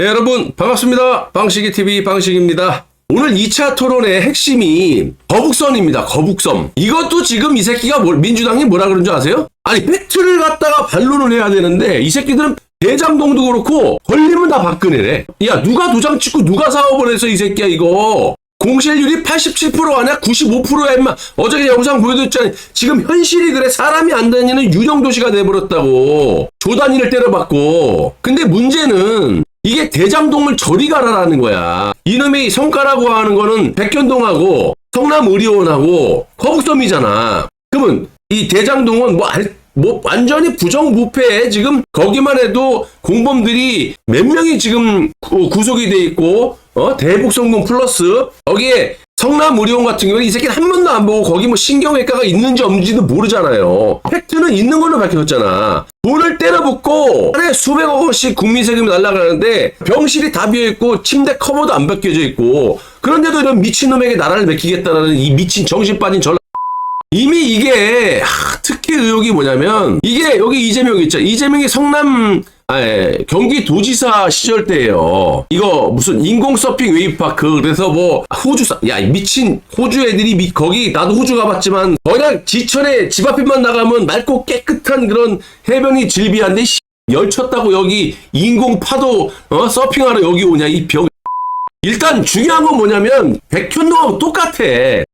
네, 여러분 반갑습니다. 방식이 TV 방식입니다. 오늘 2차 토론의 핵심이 거북선입니다. 거북선. 이것도 지금 이 새끼가 뭘, 민주당이 뭐라 그런 줄 아세요? 아니 팩트를 갖다가 반론을 해야 되는데 이 새끼들은 대장동도 그렇고 걸리면 다 박근혜래. 야 누가 도장 찍고 누가 사업을 해서 이 새끼야 이거. 공실률이 87% 아니야? 95%야 임마. 어저께 영상 보여줬잖아. 지금 현실이 그래. 사람이 안 다니는 유령 도시가 돼버렸다고. 조단위를 때려봤고. 근데 문제는 이게 대장동을 저리 가라라는 거야. 이놈의 성과라고 하는 거는 백현동하고 성남의료원하고 거북섬이잖아. 그러면 이 대장동은 뭐, 알, 뭐 완전히 부정부패 지금 거기만 해도 공범들이 몇 명이 지금 구- 구속이 돼 있고 어 대북송금 플러스 거기에 성남 의료원 같은 경우는 이 새끼는 한 번도 안 보고 거기 뭐 신경외과가 있는지 없는지도 모르잖아요. 팩트는 있는 걸로 밝혀졌잖아. 돈을 때려붓고 하루에 수백억 원씩 국민 세금이 날라가는데 병실이 다 비어있고 침대 커버도 안 벗겨져 있고 그런데도 이런 미친놈에게 나라를 맡기겠다라는 이 미친 정신 빠진 전라 이미 이게 하, 특히 의혹이 뭐냐면 이게 여기 이재명 있죠 이재명이 성남 아, 예, 경기도지사 시절 때예요. 이거 무슨 인공 서핑 웨이브파크 그래서 뭐 호주 사- 야 미친 호주 애들이 미- 거기 나도 호주 가봤지만 그냥 지천에 집 앞에만 나가면 맑고 깨끗한 그런 해변이 질비한데 씨, 열쳤다고 여기 인공 파도 어, 서핑하러 여기 오냐 이 병. 일단 중요한 건 뭐냐면 백현동하고 똑같아.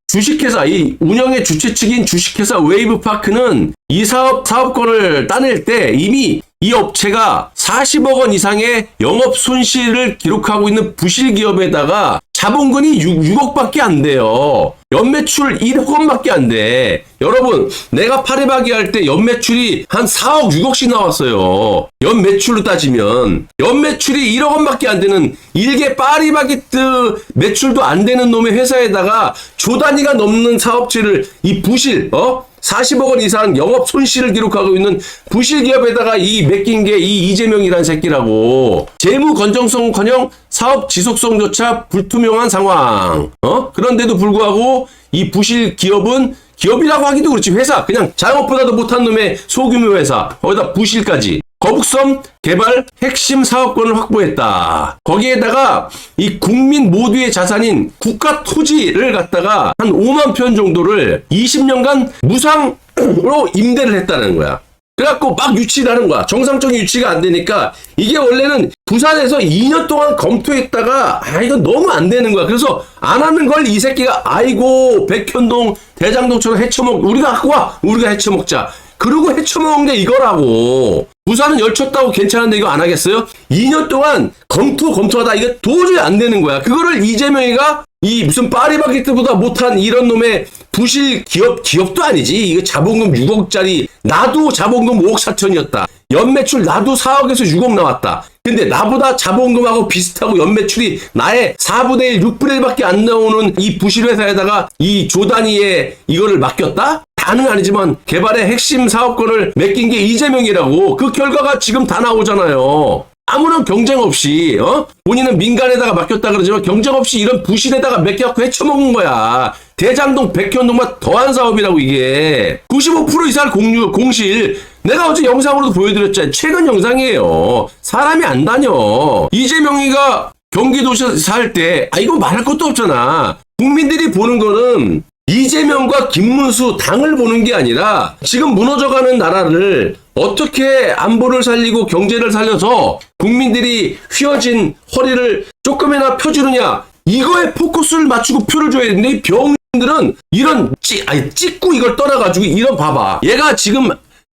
주식회사 이 운영의 주체 측인 주식회사 웨이브파크는 이 사업 사업권을 따낼 때 이미 이 업체가 40억 원 이상의 영업 손실을 기록하고 있는 부실 기업에다가 자본금이 6, 억밖에안 돼요. 연매출 1억 원밖에 안 돼. 여러분, 내가 파리바기 할 때 연매출이 한 4억 6억씩 나왔어요. 연매출로 따지면 연매출이 1억 원밖에 안 되는 일개 파리바게뜨 매출도 안 되는 놈의 회사에다가 조 단위가 넘는 사업체를 이 부실 어? 40억 원 이상 영업 손실을 기록하고 있는 부실 기업에다가 이 맡긴 게 이 이재명이란 새끼라고. 재무 건정성커녕 사업 지속성조차 불투명한 상황. 어? 그런데도 불구하고 이 부실 기업은 기업이라고 하기도 그렇지 회사 그냥 자영업보다도 못한 놈의 소규모 회사 거기다 부실까지 거북섬 개발 핵심 사업권을 확보했다. 거기에다가 이 국민 모두의 자산인 국가 토지를 갖다가 한 5만 편 정도를 20년간 무상으로 임대를 했다는 거야. 그래갖고 막 유치를 하는 거야. 정상적인 유치가 안 되니까 이게 원래는 부산에서 2년 동안 검토했다가 아 이건 너무 안 되는 거야. 그래서 안 하는 걸 이 새끼가 아이고 백현동 대장동처럼 해쳐먹 우리가 갖고 와 우리가 해쳐먹자. 그러고 해쳐먹은 게 이거라고. 부산은 열쳤다고 괜찮은데 이거 안 하겠어요? 2년 동안 검토 검토하다 이거 도저히 안 되는 거야. 그거를 이재명이가 이 무슨 파리바게뜨보다 못한 이런 놈의 부실 기업 기업도 아니지. 이거 자본금 6억짜리 나도 자본금 5억 4천이었다. 연매출 나도 4억에서 6억 나왔다. 근데 나보다 자본금하고 비슷하고 연매출이 나의 4분의 1, 6분의 1밖에 안 나오는 이 부실 회사에다가 이 조단위에 이거를 맡겼다? 다는 아니지만 개발의 핵심 사업권을 맡긴 게 이재명이라고 그 결과가 지금 다 나오잖아요. 아무런 경쟁 없이 어? 본인은 민간에다가 맡겼다 그러지만 경쟁 없이 이런 부실에다가 맡겨갖고 헤쳐먹은 거야. 대장동 백현동만 더한 사업이라고 이게 95% 이상 공유 공실 내가 어제 영상으로도 보여드렸잖아요. 최근 영상이에요. 사람이 안 다녀. 이재명이가 경기도시에서 살때 아 이거 말할 것도 없잖아. 국민들이 보는 거는 이재명과 김문수 당을 보는 게 아니라 지금 무너져가는 나라를 어떻게 안보를 살리고 경제를 살려서 국민들이 휘어진 허리를 조금이나 펴주느냐 이거에 포커스를 맞추고 표를 줘야 되는데 이 병들은 이런 찌 아니 찍고 이걸 떠나가지고 이런 봐봐. 얘가 지금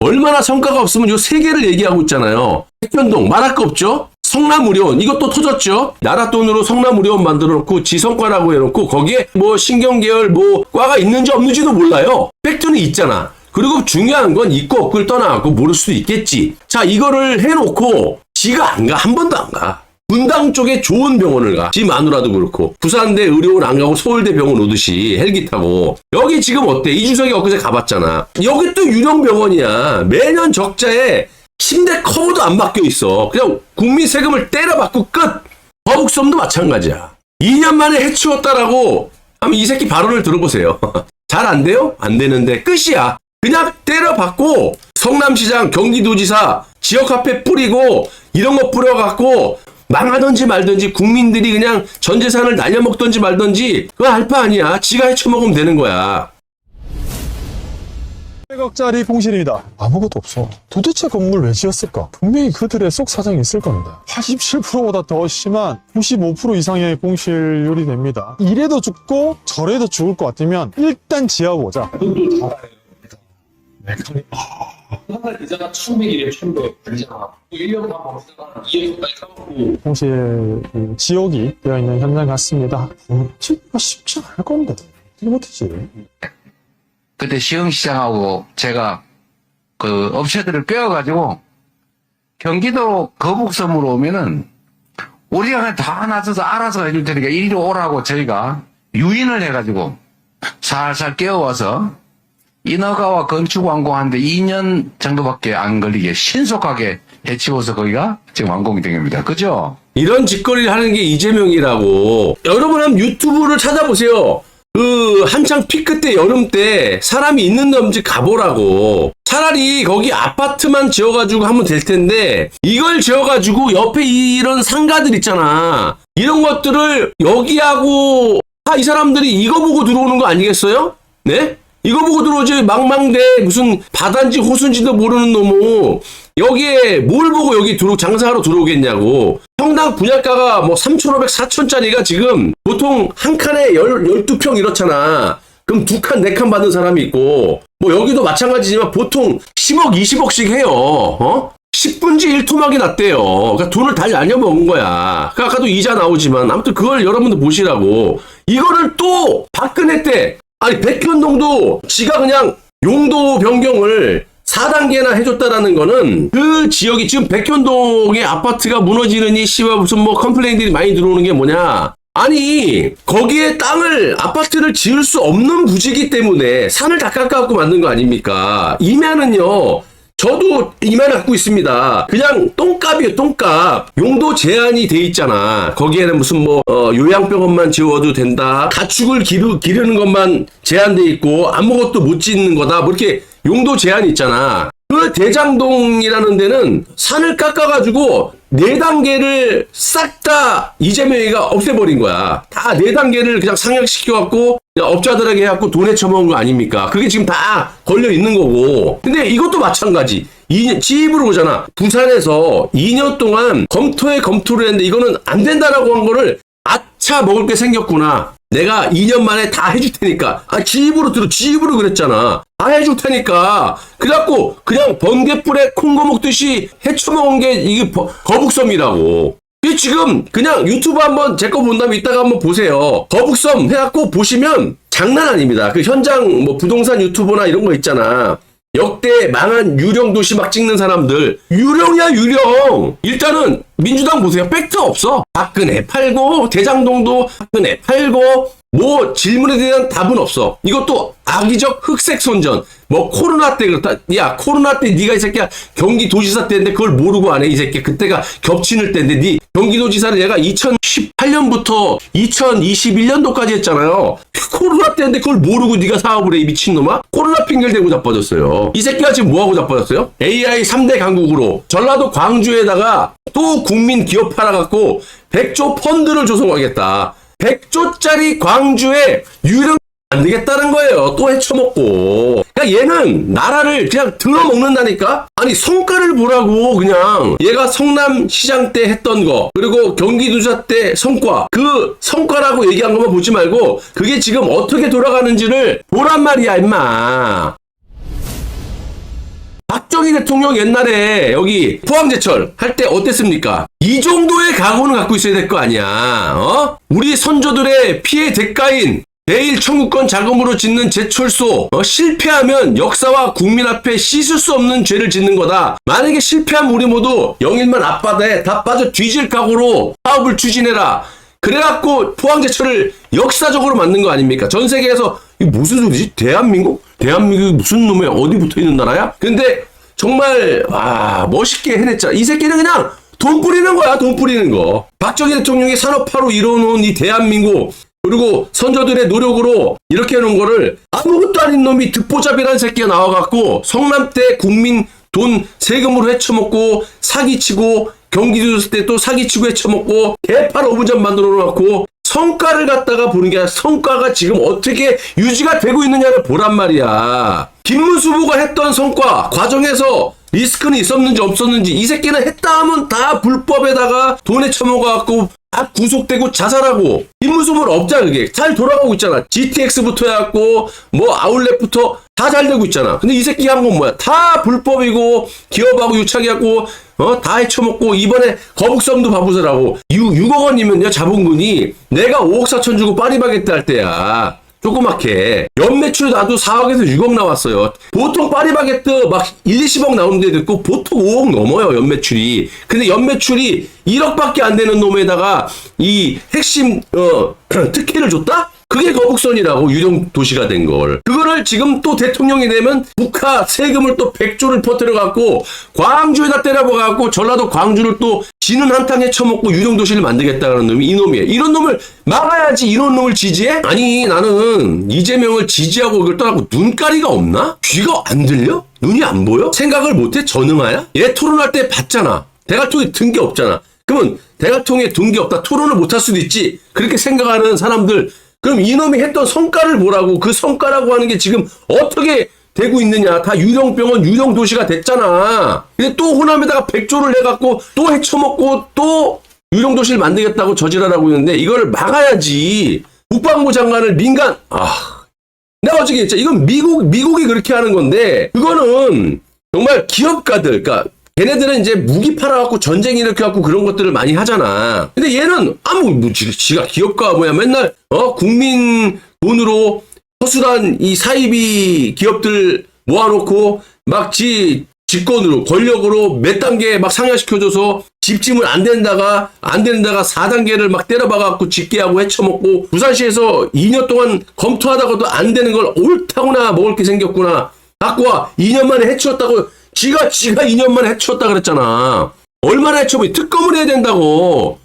얼마나 성과가 없으면 요 세 개를 얘기하고 있잖아요. 백현동 말할 거 없죠 성남의료원 이것도 터졌죠. 나라 돈으로 성남의료원 만들어 놓고 지성과라고 해놓고 거기에 뭐 신경계열 뭐 과가 있는지 없는지도 몰라요. 팩트는 있잖아. 그리고 중요한 건 있고 없고를 떠나갖고 모를 수도 있겠지. 자 이거를 해놓고 지가 안 가. 한 번도 안 가. 분당 쪽에 좋은 병원을 가. 지 마누라도 그렇고. 부산대 의료원 안 가고 서울대 병원 오듯이 헬기 타고. 여기 지금 어때? 이주석이 엊그제 가봤잖아. 여기 또 유령 병원이야. 매년 적자에 침대 커버도 안 바뀌어 있어. 그냥 국민 세금을 때려 받고 끝. 거북섬도 마찬가지야. 2년 만에 해치웠다라고 하면 이 새끼 발언을 들어보세요. 잘 안 돼요? 안 되는데 끝이야. 그냥 때려 받고 성남시장, 경기도지사 지역화폐 뿌리고 이런 거 뿌려갖고 망하든지 말든지 국민들이 그냥 전 재산을 날려먹든지 말든지 그거 알바 아니야. 지가 해쳐먹으면 되는 거야. 100억짜리 공실입니다. 아무것도 없어. 도대체 건물 왜 지었을까? 분명히 그들의 속 사정이 있을 겁니다. 87%보다 더 심한 95% 이상의 공실률이 됩니다. 이래도 죽고 저래도 죽을 것 같으면 일단 지어보자. 하나 이자가 1100이래 1100 알잖아 1년 반 벌었다가 2억까지 까먹고 공실 그 지옥이 되어 있는 현장 같습니다. 버티기가 쉽지 않을 건데. 어떻게 버티지? 그때 시흥시장하고 제가 그 업체들을 빼어가지고 경기도 거북섬으로 오면은 우리가 다 나서서 알아서 해줄 테니까 이리로 오라고 저희가 유인을 해가지고 살살 깨워와서 인허가와 건축 완공하는데 2년 정도밖에 안 걸리게 신속하게 해치워서 거기가 지금 완공이 된 겁니다. 그죠? 이런 짓거리를 하는 게 이재명이라고. 여러분 한번 유튜브를 찾아보세요. 그 한창 피크 때 여름 때 사람이 있는 데없지 가보라고. 차라리 거기 아파트만 지어가지고 하면 될 텐데 이걸 지어가지고 옆에 이런 상가들 있잖아. 이런 것들을 여기하고 다이 사람들이 이거 보고 들어오는 거 아니겠어요? 네? 이거 보고 들어오지 망망대 무슨 바다인지 호수인지도 모르는 놈은 여기에 뭘 보고 여기 들어 장사하러 들어오겠냐고 평당 분양가가 뭐 3,500, 4,000짜리가 지금 보통 한 칸에 10, 12평 이렇잖아 그럼 두 칸, 네 칸 받는 사람이 있고 뭐 여기도 마찬가지지만 보통 10억, 20억씩 해요 어? 10분지 1토막이 났대요. 그러니까 돈을 다 날려먹은 거야. 그러니까 아까도 이자 나오지만 아무튼 그걸 여러분들 보시라고. 이거를 또 박근혜 때 아니 백현동도 지가 그냥 용도 변경을 4단계나 해줬다라는 거는 그 지역이 지금 백현동의 아파트가 무너지느니 씨발 무슨 뭐 컴플레인들이 많이 들어오는 게 뭐냐 아니 거기에 땅을 아파트를 지을 수 없는 부지기 때문에 산을 다 깎아갖고 만든 거 아닙니까 이면은요 저도 이만 갖고 있습니다. 그냥 똥값이에요, 똥값. 용도 제한이 돼 있잖아. 거기에는 무슨 뭐, 어, 요양병원만 지어도 된다. 가축을 기르, 기르는 것만 제한돼 있고, 아무것도 못 짓는 거다. 뭐 이렇게 용도 제한이 있잖아. 그 대장동이라는 데는 산을 깎아가지고 네 단계를 싹 다 이재명이가 없애버린 거야. 다 네 단계를 그냥 상향시켜갖고 업자들에게 해갖고 돈에 처먹은 거 아닙니까? 그게 지금 다 걸려 있는 거고. 근데 이것도 마찬가지. 2년, 지입으로 오잖아. 부산에서 2년 동안 검토에 검토를 했는데 이거는 안 된다라고 한 거를 아 차 먹을 게 생겼구나. 내가 2년 만에 다 해줄 테니까. 아, 지입으로 들어, 지입으로 그랬잖아. 다 해줄 테니까. 그래갖고, 그냥 번개불에 콩고 먹듯이 해쳐먹은 게 이게 버- 거북섬이라고. 이 지금 그냥 유튜브 한번 제 거 본 다음에 이따가 한번 보세요. 거북섬 해갖고 보시면 장난 아닙니다. 그 현장 뭐 부동산 유튜버나 이런 거 있잖아. 역대 망한 유령 도시 막 찍는 사람들. 유령이야 유령. 일단은 민주당 보세요. 팩트 없어. 박근혜 팔고 대장동도 박근혜 팔고 뭐 질문에 대한 답은 없어. 이것도 악의적 흑색 선전. 뭐 코로나 때 그렇다. 야 코로나 때 네가 이 새끼야 경기 도지사 때인데 그걸 모르고 안 해 이 새끼. 그때가 겹치는 때인데 네 경기도지사를 얘가 2018년부터 2021년도까지 했잖아요. 코로나 때인데 그걸 모르고 네가 사업을 해 이 미친놈아. 코로나 핑계를 대고 자빠졌어요. 이 새끼가 지금 뭐하고 자빠졌어요? AI 3대 강국으로 전라도 광주에다가 또 국민 기업 팔아갖고 100조 펀드를 조성하겠다 100조짜리 광주에 유령 안 되겠다는 거예요. 또 헤쳐먹고. 그러니까 얘는 나라를 그냥 들어먹는다니까? 아니, 성과를 보라고, 그냥. 얘가 성남시장 때 했던 거, 그리고 경기도지사 때 성과, 그 성과라고 얘기한 것만 보지 말고, 그게 지금 어떻게 돌아가는지를 보란 말이야, 임마. 박정희 대통령 옛날에 여기 포항제철 할 때 어땠습니까? 이 정도의 각오는 갖고 있어야 될 거 아니야. 어? 우리 선조들의 피해 대가인 내일 청구권 자금으로 짓는 제철소 어, 실패하면 역사와 국민 앞에 씻을 수 없는 죄를 짓는 거다. 만약에 실패하면 우리 모두 영일만 앞바다에 다 빠져 뒤질 각오로 사업을 추진해라. 그래갖고 포항제철을 역사적으로 만든 거 아닙니까? 전 세계에서 이게 무슨 소리지? 대한민국? 대한민국이 무슨 놈의 어디 붙어 있는 나라야? 근데 정말 와 멋있게 해냈잖아. 이 새끼는 그냥 돈 뿌리는 거야. 돈 뿌리는 거. 박정희 대통령이 산업화로 이뤄놓은 이 대한민국 그리고 선조들의 노력으로 이렇게 해놓은 거를 아무것도 아닌 놈이 듣보잡이라는 새끼가 나와갖고 성남 때 국민 돈 세금으로 헤쳐먹고 사기치고 경기도 때 또 사기치고 해쳐먹고 개판 오분전 만들어 놓고 성과를 갖다가 보는 게 아니라 성과가 지금 어떻게 유지가 되고 있느냐를 보란 말이야. 김문수 후보가 했던 성과 과정에서 리스크는 있었는지 없었는지 이 새끼는 했다 하면 다 불법에다가 돈에 처먹어갖고 다 구속되고 자살하고 후보는 없잖아 그게. 잘 돌아가고 있잖아. GTX부터 해갖고 뭐 아울렛부터 다 잘 되고 있잖아. 근데 이 새끼 한 건 뭐야? 다 불법이고 기업하고 유착해갖고 어, 다 해쳐먹고, 이번에 거북섬도 바보세라고. 6, 6억 원이면요, 자본군이 내가 5억 4천 주고 파리바게뜨 할 때야. 조그맣게. 연매출 나도 4억에서 6억 나왔어요. 보통 파리바게뜨 막 1, 20억 나오는 데도 있고, 보통 5억 넘어요, 연매출이. 근데 연매출이 1억밖에 안 되는 놈에다가 이 핵심, 어, 특혜를 줬다? 그게 거북선이라고 유령 도시가 된 걸. 그거를 지금 또 대통령이 되면 북한 세금을 또 100조를 퍼뜨려 갖고 광주에다 때려봐 갖고 전라도 광주를 또 지는 한탕에 쳐먹고 유령 도시를 만들겠다는 놈이 이놈이에요. 이런 놈을 막아야지 이런 놈을 지지해? 아니 나는 이재명을 지지하고 이걸 떠나고 눈가리가 없나? 귀가 안 들려? 눈이 안 보여? 생각을 못해? 전응하야? 얘 토론할 때 봤잖아. 대가통에 든게 없잖아. 그러면 대가통에 든 게 없다. 토론을 못 할 수도 있지. 그렇게 생각하는 사람들 그럼 이놈이 했던 성과를 보라고? 그 성과라고 하는 게 지금 어떻게 되고 있느냐? 다 유령병원 유령도시가 됐잖아. 근데 또 호남에다가 백조를 내갖고 또 헤쳐먹고 또 유령도시를 만들겠다고 저지랄하고 있는데 이걸 막아야지. 국방부 장관을 민간 아 내가 어저께 했죠 이건 미국 미국이 그렇게 하는 건데 그거는 정말 기업가들 그러니까 걔네들은 이제 무기 팔아갖고 전쟁 일으켜갖고 그런 것들을 많이 하잖아. 근데 얘는 아무 뭐 지, 지가 기업가 뭐야. 맨날 어? 국민 돈으로 허술한 이 사이비 기업들 모아놓고 막 지 직권으로 권력으로 몇 단계 막 상향시켜줘서 집짐을 안 된다가 안 된다가 4단계를 막 때려박아갖고 짓게 하고 헤쳐먹고 부산시에서 2년 동안 검토하다가도 안 되는 걸 옳다구나 먹을 게 생겼구나. 갖고 와. 2년 만에 해치웠다고 지가 지가 2년 만에 해치웠다 그랬잖아. 얼마나 해치워 특검을 해야 된다고